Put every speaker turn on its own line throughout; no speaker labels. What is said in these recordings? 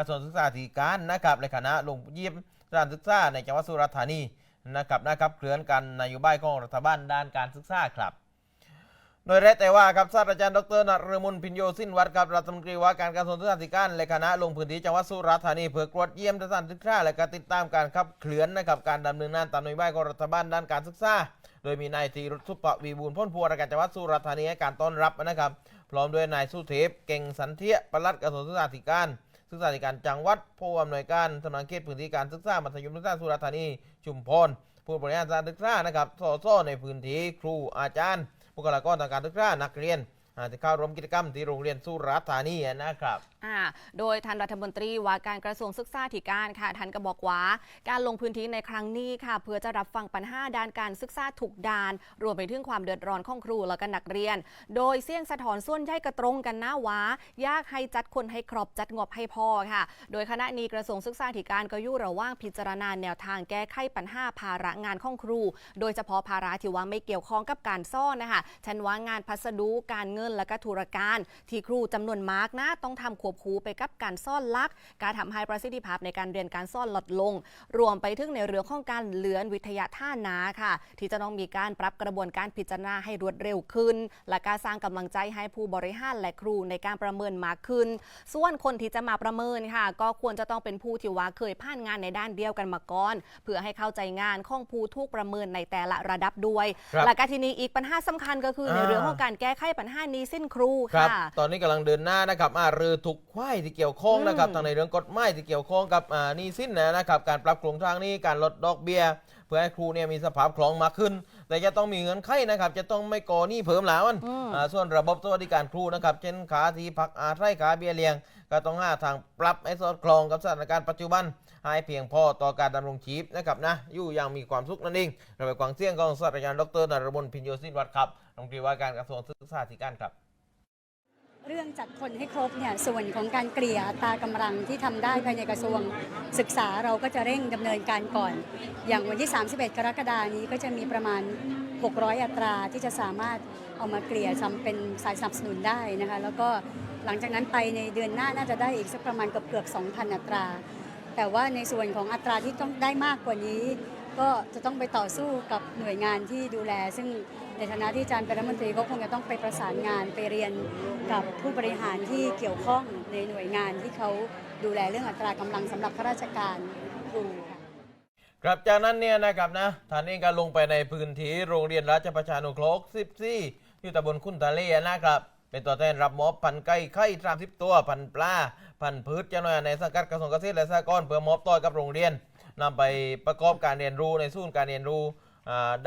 ระทรวงศึกษาธิการนะครับในคณะลงเยี่ยมสถานศึกษาในจังหวัดสุราษฎร์ธานีนะครับนะครับเคลื่อนกันนโยบายของรัฐบาลด้านการศึกษาครับโดยแรกแต่ว่าครับศาสตราจารย์ดรนรมนพินโยสินวัตรครับรัฐมนตรีว่าการกระทรวงศึกษาธิการและคณะลงพื้นที่จังหวัดสุราษฎร์ธานีเพื่อกรวดเยี่ยมสถานศึกษาและก็ติดตามการขับเคลื่อนนะครับการดำเนินงานตามนโยบายของรัฐบาลด้านการศึกษาโดยมีนายธีรุสุปวีบูลพ้นพัวราชการจังหวัดสุราษฎร์ธานีให้การต้อนรับนะครับ พร้อมด้วยนายสุเทพเก่งสันเทียปลัดกระทรวงศึกษาธิการ ศึกษาธิการจังหวัดผู้อำนวยการสำนักงานเขตพื้นที่การศึกษามัธยมศึกษาสุราษฎร์ธานีชุมพรผู้บริหารสถานศึกษานะครับสอสในพื้นที่ครูอาจารย์บุคลากรทางการศึกษานักเรียน อ่าที่เข้าร่วมกิจกรรมที่โรงเรียนสุราษฎร์ธานีนะครับ
อ่าโดยท่านรัฐมนตรีว่าการกระทรวงศึกษาธิการค่ะท่านก็บอกว่า การลงพื้นที่ในครั้งนี้ค่ะ เพื่อจะรับฟังปัญหาด้านการศึกษาถูกด้าน รวมไปถึงความเดือดร้อนของครูและก็นักเรียน โดยเสี่ยงสะท้อนส่วนใหญ่กระตรงกันนะว่ายากให้จัดคนให้ครบจัดงบให้พอค่ะ โดยคณะนี้กระทรวงศึกษาธิการก็ยู่ระว่างพิจารณาแนวทางแก้ไขปัญหาภาระงานของครู โดยเฉพาะภาระที่ว่าไม่เกี่ยวข้องกับการซ่อนนะคะฉันว่างานพัสดุการเงินและก็ธุรการ ที่ครูจำนวนมากนะต้องทำควบคู่ไปกับการซ่อนลัก การทำให้ประสิทธิภาพในการเรียนการซ่อนลดลง รวมไปถึงในเรื่องของการเลือนวิทยาท่านาค่ะ ที่จะต้องมีการปรับกระบวนการพิจารณาให้รวดเร็วขึ้น และการสร้างกำลังใจให้ผู้บริหารและครูในการประเมินมากขึ้น ส่วนคนที่จะมาประเมินค่ะ ก็ควรจะต้องเป็นผู้ที่ว่าเคยผ่านงานในด้านเดียวกันมาก่อน เพื่อให้เข้าใจงานของผู้ทุกประเมินในแต่ละระดับด้วย
ครับ
และการทีนี้อีกปัญหาสำคัญก็คือใน
อ่า
เรื่องของการแก้ไขปัญหานี้สิ้นครู
ครับ
ค่ะ
ตอนนี้กำลังเดินหน้านะครับอ่ารือถูกควายที่เกี่ยวข้องนะครับ
อืม
ทางในเรื่องกฎหมายที่เกี่ยวข้องกับอ่าหนี่สิ้นนะครับ การปรับโครงสร้างหนี้การลดดอกเบี้ย เพื่อให้ครูเนี่ยมีสภาพคล่องมากขึ้น แต่จะต้องมีเงื่อนไขนะครับ จะต้องไม่ก่อหนี้เพิ่มแล้วมัน
อืม
อ่าส่วนระบบสวัสดิการครูนะครับ เช่นขาที่พักอาศัยขาเบี้ยเลี้ยง ก็ต้องหาทางปรับให้สอดคล้องกับสถานการณ์ปัจจุบัน ให้เพียงพอต่อการดำรงชีพนะครับนะอยู่อย่างมีความสุขนั่นเองเราไปฟังเสียงของศาสตราจารย์ดรนรมนพินโยสินวัตรครับ รัฐมนตรีว่าการกระทรวงศึกษาธิการครับ
เรื่องจัดคนให้ครบเนี่ยส่วนของการเกลี่ยตากำลังที่ทำได้ภายในกระทรวงศึกษาเราก็จะเร่งดำเนินการก่อน อย่างวันที่ 31 กรกฎานี้ก็จะมีประมาณ 600 อัตราที่จะสามารถเอามาเกลี่ยทำเป็นสายสนับสนุนได้นะคะแล้วก็หลังจากนั้นไปในเดือนหน้าน่าจะได้อีกสักประมาณเกือบเกือบ2,000 อัตรา แต่ว่าในส่วนของอัตราที่ต้องได้มากกว่านี้ ก็จะต้องไปต่อสู้กับหน่วยงานที่ดูแลซึ่ง ในฐานะที่อาจารย์เป็นรัฐมนตรีก็คงจะต้องไปประสานงานไปเรียนกับผู้บริหารที่เกี่ยวข้องในหน่วยงานที่เขาดูแลเรื่องอัตรากำลังสำหรับข้าราชการครูค่ะ
ครับจากนั้นเนี่ยนะครับนะท่านเองก็ลงไปในพื้นที่โรงเรียนราชประชานุเคราะห์14อยู่ตำบลคุ้นทะเลนะครับเป็นตัวแทนรับมอบพันไก่ไข่30ตัวพันปลาพันพืชเจ้าหน้าในสังกัดกระทรวงเกษตรและสหกรณ์เพื่อมอบต่อกับโรงเรียนนำไปประกอบการเรียนรู้ในศูนย์การเรียนรู้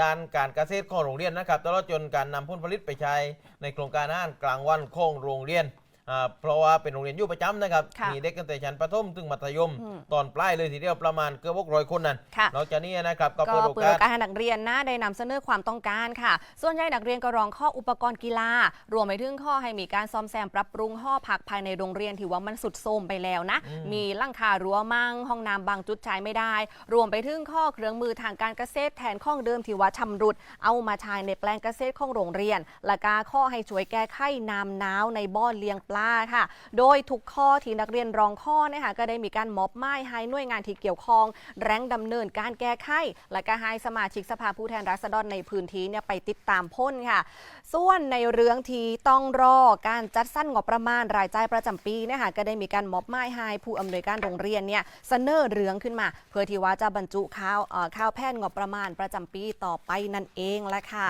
ด้านการเกษตรของโรงเรียนนะครับตลอดจนการนำผลผลิตไปใช้ในโครงการอาหารกลางวันของโรงเรียน อ่าเพราะว่าเป็นโรงเรียนอยู่ประจำนะครับ
ค่ะ
มีเด็กตั้งแต่ชั้นประถมถึงมัธยม
อืม
ตอนปลายเลยทีเดียวประมาณเกือบ600คนนั่น
ค่ะ
นอกจากนี้นะครับก็
ก็
เปิดโอ
เปิด
กา
โอ
ส
กาสให้นักเรียนนะได้นำเสนอความต้องการค่ะ ส่วนใหญ่นักเรียนก็ร้องข้ออุปกรณ์กีฬา รวมไปถึงข้อให้มีการซ่อมแซมปรับปรุงห้อพักภายในโรงเรียนที่ว่ามันสุดโทรมไปแล้วนะ
อืม
มีหลังคารั้วมั่งห้องน้ำบางจุดใช้ไม่ได้ รวมไปถึงข้อเครื่องมือทางการเกษตรแทนข้องเดิมที่ว่าชำรุด เอามาใช้ในแปลงเกษตรของโรงเรียน และกาข้อให้ช่วยแก้ไขน้ำหนาวในบ่อเลี้ยงปลาค่ะ โดยทุกข้อที่นักเรียนร้องข้อนะคะก็ได้มีการมอบหมายให้หน่วยงานที่เกี่ยวข้องแรงดำเนินการแก้ไขและก็ให้สมาชิกสภาผู้แทนราษฎรในพื้นที่เนี่ยไปติดตามพ้นค่ะ ส่วนในเรื่องที่ต้องรอการจัดสรรงบประมาณรายจ่ายประจำปีเนะคะก็ได้มีการมอบหมายให้ผู้อำนวยการโรงเรียนเนี่ยเสนอเรื่องขึ้นมา เพื่อที่ว่าจะบรรจุข้าวข้าวแพทย์งบประมาณประจำปีต่อไปนั่นเองแหละค่ะ